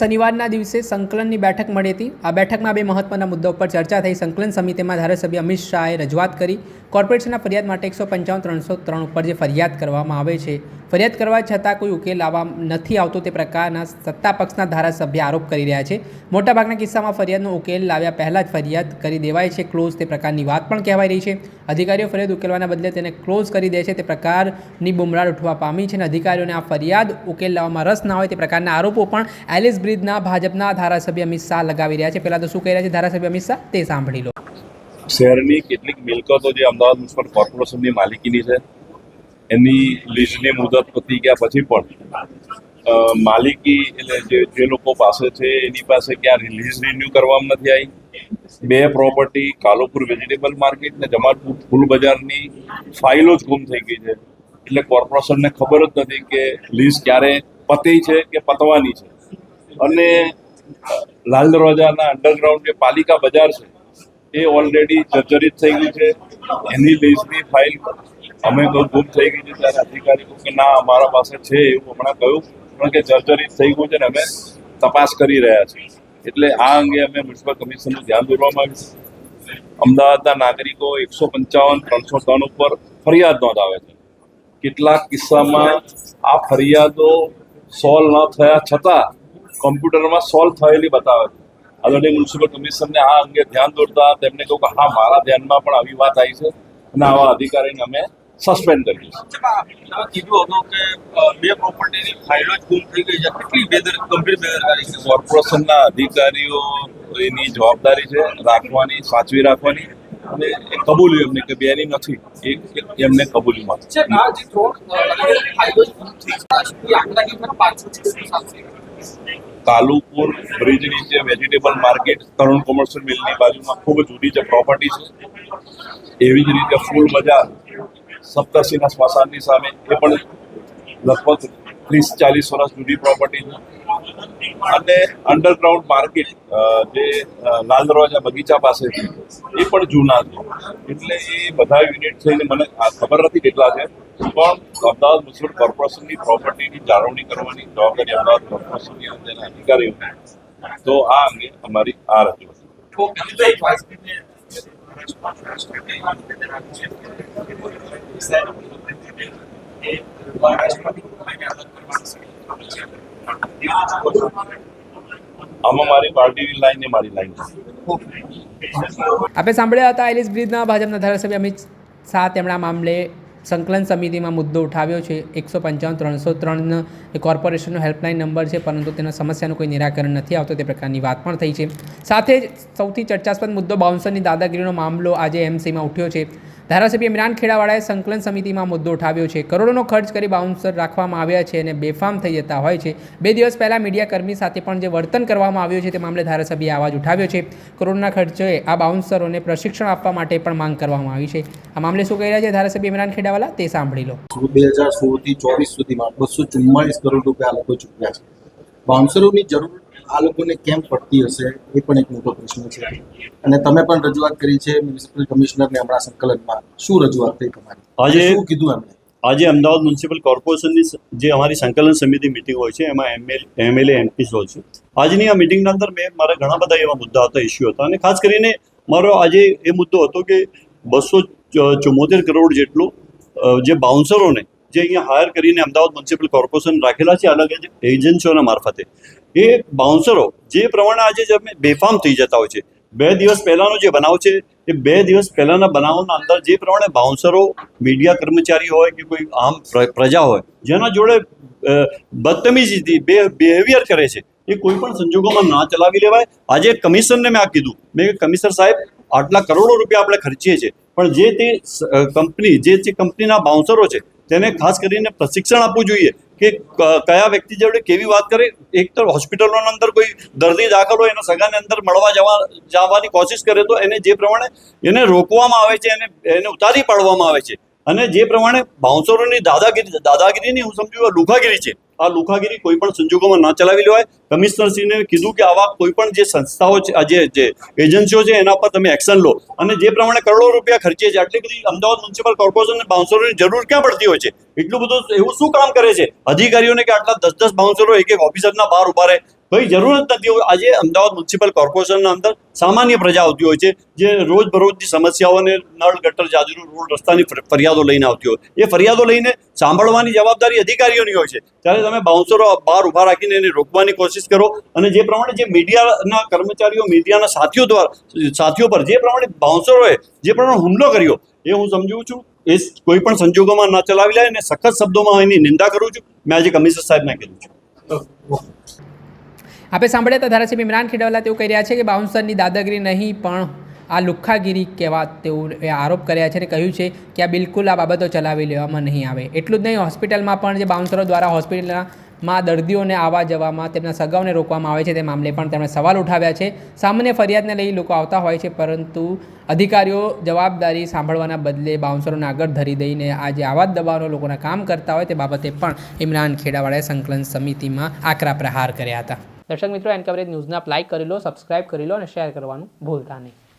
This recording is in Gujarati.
શનિવારના દિવસે સંકલનની બેઠક મળી હતી. આ બેઠકમાં બે મહત્વના મુદ્દા ઉપર ચર્ચા થઈ. સંકલન સમિતિમાં ધારાસભ્ય અમિત શાહે રજૂઆત કરી. કોર્પોરેશનના ફરિયાદ માટે એકસો પંચાવન, ત્રણસો ત્રણ ઉપર જે ફરિયાદ કરવામાં આવે છે ફરિયાદ કરવા છતાં કોઈ ઉકેલ આવવા નથી આવતો તે પ્રકારના સત્તા પક્ષના ધારાસભ્ય આરોપ કરી રહ્યા છે. મોટાભાગના કિસ્સામાં ફરિયાદનો ઉકેલ લાવ્યા પહેલાં જ ફરિયાદ કરી દેવાય છે. ક્લોઝ તે પ્રકારની વાત પણ કહેવાઈ રહી છે. અધિકારીઓ ફરિયાદ ઉકેલવાના બદલે તેને ક્લોઝ કરી દે છે. તે પ્રકારની બુમરાળ ઉઠવા પામી છે અને અધિકારીઓને આ ફરિયાદ ઉકેલ લાવવામાં રસ ના હોય તે પ્રકારના આરોપો પણ એલિસ બ્રિજના ભાજપના ધારાસભ્ય અમિત શાહ લગાવી રહ્યા છે. પહેલાં તો શું કહી રહ્યા છે ધારાસભ્ય અમિત શાહ? તે સાંભળી લો. શહેરની કેટલીક મિલકતો જે અમદાવાદ મ્યુનિસિપલ કોર્પોરેશનની માલિકીની છે એની લીઝની મુદત પતી ગયા પછી પણ માલિકી એટલે જે જે લોકો પાસે છે, એની પાસે ક્યાં લીઝ રિન્યુ કરવામાં નથી આવી. બે પ્રોપર્ટી કાલુપુર વેજીટેબલ માર્કેટ ને જમાલપુર ફૂલ બજારની ફાઇલો જ ગુમ થઈ ગઈ છે. એટલે કોર્પોરેશનને ખબર જ નથી કે લીઝ ક્યારે પતી છે કે પતવાની છે. અને લાલ દરવાજાના અંડરગ્રાઉન્ડ જે પાલિકા બજાર છે, એ ઓલરેડી જર્જરિત થઈ ગઈ છે. એની લીઝની ફાઇલ અમે તો ગુમ થઈ ગઈ છે ત્યારે અધિકારીઓ કે ના, અમારા પાસે છે એવું હમણાં કહ્યું. પણ કે જર્જરિત થઈ ગયું છે ને અમે તપાસ કરી રહ્યા છીએ. એટલે આ અંગે અમે મ્યુનિસિપલ કમિશનનું ધ્યાન દોરવામાં આવ્યું અમદાવાદના નાગરિકો એકસો પંચાવન, ત્રણસો ત્રણ ઉપર ફરિયાદ નોંધાવે છે. કેટલાક કિસ્સામાં આ ફરિયાદો સોલ્વ ન થયા છતાં કોમ્પ્યુટરમાં સોલ્વ થયેલી બતાવે છે. આદરણીય મ્યુનિસિપલ કમિશનને આ અંગે ધ્યાન દોરતા તેમને કહ્યું કે હા, મારા ધ્યાનમાં પણ આવી વાત આવી છે અને આવા અધિકારીને અમે સસ્પેન્ડ છીએ તમે કીધું હતું કે બે પ્રોપર્ટીની ફાઇલો જ ગુમ થઈ ગઈ છે. કેટલી બેદર ગંભીર બેદરકારી છે? કોર્પોરેશનના અધિકારીઓ એની જવાબદારી છે રાખવાની સાચવી રાખવાની અને એ કબૂલ્યું એમને કે બેની નથી. એ એમને કબૂલ્યું છે છે કાલુપુર બ્રિજ નીચે વેજીટેબલ માર્કેટ તરુણ કોમર્શિયલ મિલની બાજુમાં ખૂબ જ જૂની છે પ્રોપર્ટી છે એવી જ રીતે ફૂલ બજાર સપ્તર્ષિના સ્મશાનની સામે એ પણ લગભગ ત્રીસ ચાલીસ વર્ષ જૂની પ્રોપર્ટી છે અને અંડરગ્રાઉન્ડ માર્કેટ જે લાલ દરવાજા બગીચા પાસે છે, એ પણ જૂના છે. એટલે એ બધા યુનિટ થઈને મને આ ખબર નથી કેટલા છે, પણ અમદાવાદ મ્યુનિસિપલ કોર્પોરેશનની પ્રોપર્ટીની જાળવણી કરવાની જવાબદારી અમદાવાદ કોર્પોરેશનની અને અધિકારીઓ. તો આ અંગે અમારી આ રજૂઆત. આપણે સાંભળ્યા હતા એલિસ બ્રિજના ભાજપના ધારાસભ્ય અમિત શાહ તેમના મામલે સંકલન સમિતિમાં મુદ્દો ઉઠાવ્યો છે. એકસો પંચાવન, ત્રણસો ત્રણ એ કોર્પોરેશનનો હેલ્પલાઇન નંબર છે, પરંતુ તેના સમસ્યાનું કોઈ નિરાકરણ નથી આવતો. તે પ્રકારની વાત પણ થઈ છે. સાથે જ સૌથી ચર્ચાસ્પદ મુદ્દો બાઉન્સરની દાદાગીરીનો મામલો આજે એમસીમાં ઉઠ્યો છે. ધારાસભ્ય ઇમરાન ખેડાવાળાએ સંકલન સમિતિમાં મુદ્દો ઉઠાવ્યો છે. કરોડોનો ખર્ચ કરી બાઉન્સર રાખવામાં આવ્યા છે અને બેફામ થઈ જતા હોય છે. બે દિવસ પહેલાં મીડિયાકર્મી સાથે પણ જે વર્તન કરવામાં આવ્યું છે તે મામલે ધારાસભ્યએ અવાજ ઉઠાવ્યો છે. કરોડના ખર્ચે આ બાઉન્સરોને પ્રશિક્ષણ આપવા માટે પણ માંગ કરવામાં આવી છે. આ મામલે શું કહી રહ્યા છે ધારાસભ્ય ઇમરાન ખેડાવાલા? તે સાંભળી લો. બે હજાર સોળથી ચોવીસ સુધીમાં બસો ચુમ્માળીસ કરોડ રૂપિયા લોકો ચૂક્યા છે? બાઉન્સરોની જરૂર આ લોકોને કેમ પડતી હશે? એ પણ એક મોટો પ્રશ્ન છે. અને તમે પણ રજૂઆત કરી છે મ્યુનિસિપલ કમિશનરને હમણાં સંકલનમાં. શું રજૂઆત થઈ તમારી? આજે શું કીધું એમણે? આજે અમદાવાદ મ્યુનિસિપલ કોર્પોરેશનની જે અમારી સંકલન સમિતિ મિટિંગ હોય છે એમાં એમએલ એમએલએ એમપીસ હોય છે. આજની આ મિટિંગના અંદર મેં મારા ઘણા બધા એવા મુદ્દા હતા ઇસ્યુ હતા. અને ખાસ કરીને મારો આજે એ મુદ્દો હતો કે બસો ચુમ્મોતેર કરોડ જેટલું જે બાઉન્સરોને જે અહીંયા હાયર કરીને અમદાવાદ મ્યુનિસિપલ કોર્પોરેશન રાખેલા છે, અલગ એજન્સીઓના મારફતે. એ બાઉન્સરો જે પ્રમાણે આજે જે બેફામ થઈ જતા હોય છે, બે દિવસ પહેલાનો જે બનાવ છે, એ બે દિવસ પહેલાના બનાવના અંદર જે પ્રમાણે બાઉન્સરો મીડિયા કર્મચારી હોય કે કોઈ આમ પ્ર- પ્રજા હોય, જેના જોડે બદતમીજીથી બે બિહેવિયર કરે છે, એ કોઈ પણ સંજોગોમાં ના ચલાવી લેવાય. આજે કમિશનને મેં આ કીધું. મેં કમિશનર સાહેબ, આટલા કરોડો રૂપિયા આપણે ખર્ચીએ છીએ. પણ જે તે કંપની, જે તે કંપનીના બાઉન્સરો છે તેને ખાસ કરીને પ્રશિક્ષણ આપવું જોઈએ કે કયા વ્યક્તિ જોડે કેવી વાત કરે. એક તો હોસ્પિટલોના અંદર કોઈ દર્દી દાખલ હોય, એના સગાને અંદર મળવા જવા, જવાની કોશિશ કરે, તો એને જે પ્રમાણે એને રોકવામાં આવે છે, એને એને ઉતારી પાડવામાં આવે છે. અને જે પ્રમાણે બાઉન્સરોની દાદાગીરી, દાદાગીરીની હું સમજુ, લુખાગીરી છે આ લુખાગીરી કોઈ પણ સંજોગોમાં ના ચલાવી લેવાય. કમિશનરશ્રીને કીધું કે આવા કોઈ પણ જે સંસ્થાઓ છે જે જે એજન્સીઓ છે, એના પર તમે એક્શન લો. અને જે પ્રમાણે કરોડો રૂપિયા ખર્ચે છે, આટલી બધી અમદાવાદ મ્યુનિસિપલ કોર્પોરેશનને બાઉન્સરોની જરૂર ક્યાં પડતી હોય છે? એટલું બધું એવું શું કામ કરે છે? અધિકારીઓને કે આટલા દસ દસ બાઉન્સરો એક એક ઓફિસરના બહાર ઊભા રહે. ભાઈ જરૂરત નથી. આજે અમદાવાદ મ્યુનિસિપલ કોર્પોરેશનના અંદર સામાન્ય પ્રજા આવતી હોય છે, જે રોજબરોજની સમસ્યાઓને નળ, ગટર, જાજરૂ, રોડ રસ્તાની ફરિયાદો લઈને આવતી હોય. એ ફરિયાદો લઈને સાંભળવાની જવાબદારી અધિકારીઓની હોય છે. ત્યારે તમે બાઉન્સરો બહાર ઊભા રાખીને એને રોકવાની કોશિશ કરો અને જે પ્રમાણે જે મીડિયાના કર્મચારીઓ, મીડિયાના સાથીઓ દ્વારા, સાથીઓ પર જે પ્રમાણે બાઉન્સરોએ જે પ્રમાણે હુમલો કર્યો, એ હું સમજું છું. એ કોઈ પણ સંજોગોમાં ના ચલાવી લે અને સખત શબ્દોમાં એની નિંદા કરું છું. મેં આજે કમિશનર સાહેબને કીધું છે. આપણે સાંભળ્યા હતા ધારાસભ્ય ઇમરાન ખેડાવાલા તેઓ કહી રહ્યા છે કે બાઉન્સરની દાદાગીરી નહીં, પણ આ લુખ્ખાગીરી કહેવા તેઓ આરોપ કર્યા છે અને કહ્યું છે કે આ બિલકુલ આ બાબતો ચલાવી લેવામાં નહીં આવે. એટલું જ નહીં, હોસ્પિટલમાં પણ જે બાઉન્સરો દ્વારા હોસ્પિટલમાં દર્દીઓને આવવા જવામાં, તેમના સગાઓને રોકવામાં આવે છે તે મામલે પણ તેમણે સવાલ ઉઠાવ્યા છે. સામાન્ય ફરિયાદને લઈ લોકો આવતા હોય છે, પરંતુ અધિકારીઓ જવાબદારી સાંભળવાના બદલે બાઉન્સરોને આગળ ધરી દઈને આજે આવા જ દબાવનો લોકોના કામ કરતા હોય તે બાબતે પણ ઇમરાન ખેડાવાળાએ સંકલન સમિતિમાં આકરા પ્રહાર કર્યા હતા. દર્શક મિત્રો, એન કવરેજ ન્યૂઝને લાઇક કરી લો સબસ્ક્રાઇબ કરી લો અને શેર કરવાનું ભૂલતા નહીં.